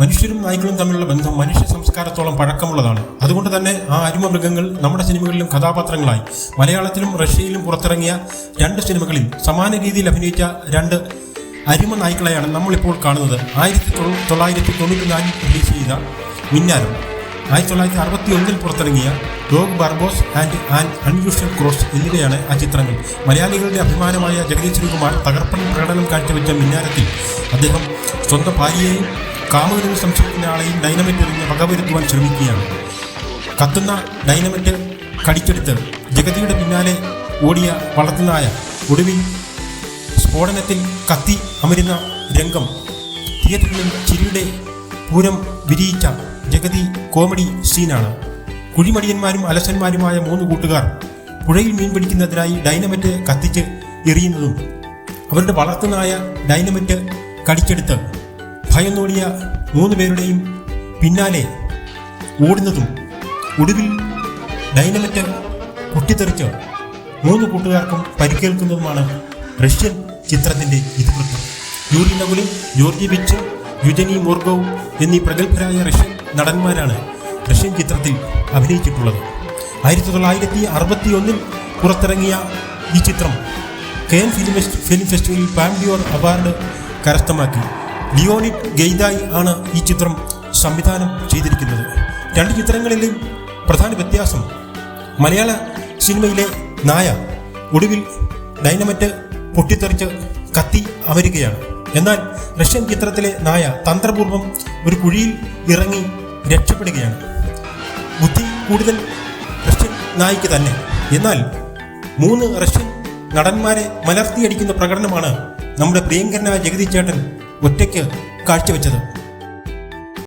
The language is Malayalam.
മനുഷ്യരും നായ്ക്കളും തമ്മിലുള്ള ബന്ധം മനുഷ്യ സംസ്കാരത്തോളം പഴക്കമുള്ളതാണ്. അതുകൊണ്ട് തന്നെ ആ അരുമ മൃഗങ്ങൾ നമ്മുടെ സിനിമകളിലും കഥാപാത്രങ്ങളായി. മലയാളത്തിലും റഷ്യയിലും പുറത്തിറങ്ങിയ രണ്ട് സിനിമകളിൽ സമാന രീതിയിൽ അഭിനയിച്ച രണ്ട് അരുമ നായ്ക്കളെയാണ് നമ്മളിപ്പോൾ കാണുന്നത്. ആയിരത്തി തൊള്ള- തൊള്ളായിരത്തി തൊണ്ണൂറ്റി നാലിൽ റിലീസ് ചെയ്ത മിന്നാരം. ആയിരത്തി തൊള്ളായിരത്തി അറുപത്തി ഒന്നിൽ പുറത്തിറങ്ങിയ dog Barbos and and unusual cross എന്നിവയാണ് ആ ചിത്രങ്ങൾ. മലയാളികളുടെ അഭിമാനമായ ജഗദീഷ് തകർപ്പൻ പ്രകടനം കാഴ്ചവെച്ച മിന്നാരത്തിൽ അദ്ദേഹം സ്വന്തം ഭാര്യയെയും കാമുകനെന്ന് സംശയിക്കുന്ന ആളെയും ഡൈനമിറ്റ് എറിഞ്ഞ് വകവരുത്തുവാൻ ശ്രമിക്കുകയാണ്. കത്തുന്ന ഡൈനമിറ്റ് കടിച്ചെടുത്ത് ജഗതിയുടെ പിന്നാലെ ഓടിയ വളർത്തുനായ ഒടുവിൽ സ്ഫോടനത്തിൽ കത്തി അമരുന്ന രംഗം. തിയേറ്ററിലും ചിരിയുടെ പൂരം വിരിയിച്ച ജഗതി കോമഡി സീനാണ്. കുഴിമടിയന്മാരും അലസന്മാരുമായ മൂന്ന് കൂട്ടുകാർ പുഴയിൽ മീൻ പിടിക്കുന്നതിനായി ഡൈനമറ്റ് കത്തിച്ച് എറിയുന്നതും അവരുടെ വളർത്തുനായ ഡൈനമറ്റ് കടിച്ചെടുത്ത് ഭയന്നോടിയ മൂന്ന് പേരുടെയും പിന്നാലെ ഓടുന്നതും ഒടുവിൽ ഡൈനമറ്റ് പൊട്ടിത്തെറിച്ച് മൂന്ന് കൂട്ടുകാർക്കും പരിക്കേൽക്കുന്നതുമാണ് റഷ്യൻ ചിത്രത്തിന്റെ ഇതിവൃത്തം. യൂറി നകുലും ജോർജി ബിച്ച് യുജനി മോർഗോവ് എന്നീ പ്രഗത്ഭരായ റഷ്യൻ നടന്മാരാണ് റഷ്യൻ ചിത്രത്തിൽ അഭിനയിച്ചിട്ടുള്ളത്. ആയിരത്തി തൊള്ളായിരത്തി അറുപത്തി ഒന്നിൽ പുറത്തിറങ്ങിയ ഈ ചിത്രം കെൻ ഫിലിം ഫിലിം ഫെസ്റ്റിവലിൽ പാംഡിയോർ അവാർഡ് കരസ്ഥമാക്കി. ലിയോണിഡ് ഗെയ്ദായി ആണ് ഈ ചിത്രം സംവിധാനം ചെയ്തിരിക്കുന്നത്. രണ്ട് ചിത്രങ്ങളിലെയും പ്രധാന വ്യത്യാസം. മലയാള സിനിമയിലെ നായ ഒടുവിൽ ഡൈനമറ്റ് പൊട്ടിത്തെറിച്ച് കത്തി അവരുകയാണ്. എന്നാൽ റഷ്യൻ ചിത്രത്തിലെ നായ തന്ത്രപൂർവം ഒരു കുഴിയിൽ ഇറങ്ങി രക്ഷപ്പെടുകയാണ്. ബുദ്ധി കൂടുതൽ റഷ്യൻ നായിക്ക് തന്നെ. എന്നാൽ മൂന്ന് റഷ്യൻ നടന്മാരെ മലർത്തിയടിക്കുന്ന പ്രകടനമാണ് നമ്മുടെ പ്രിയങ്കരനായ ജഗതി ചേട്ടൻ ഒറ്റയ്ക്ക് കാഴ്ചവെച്ചത്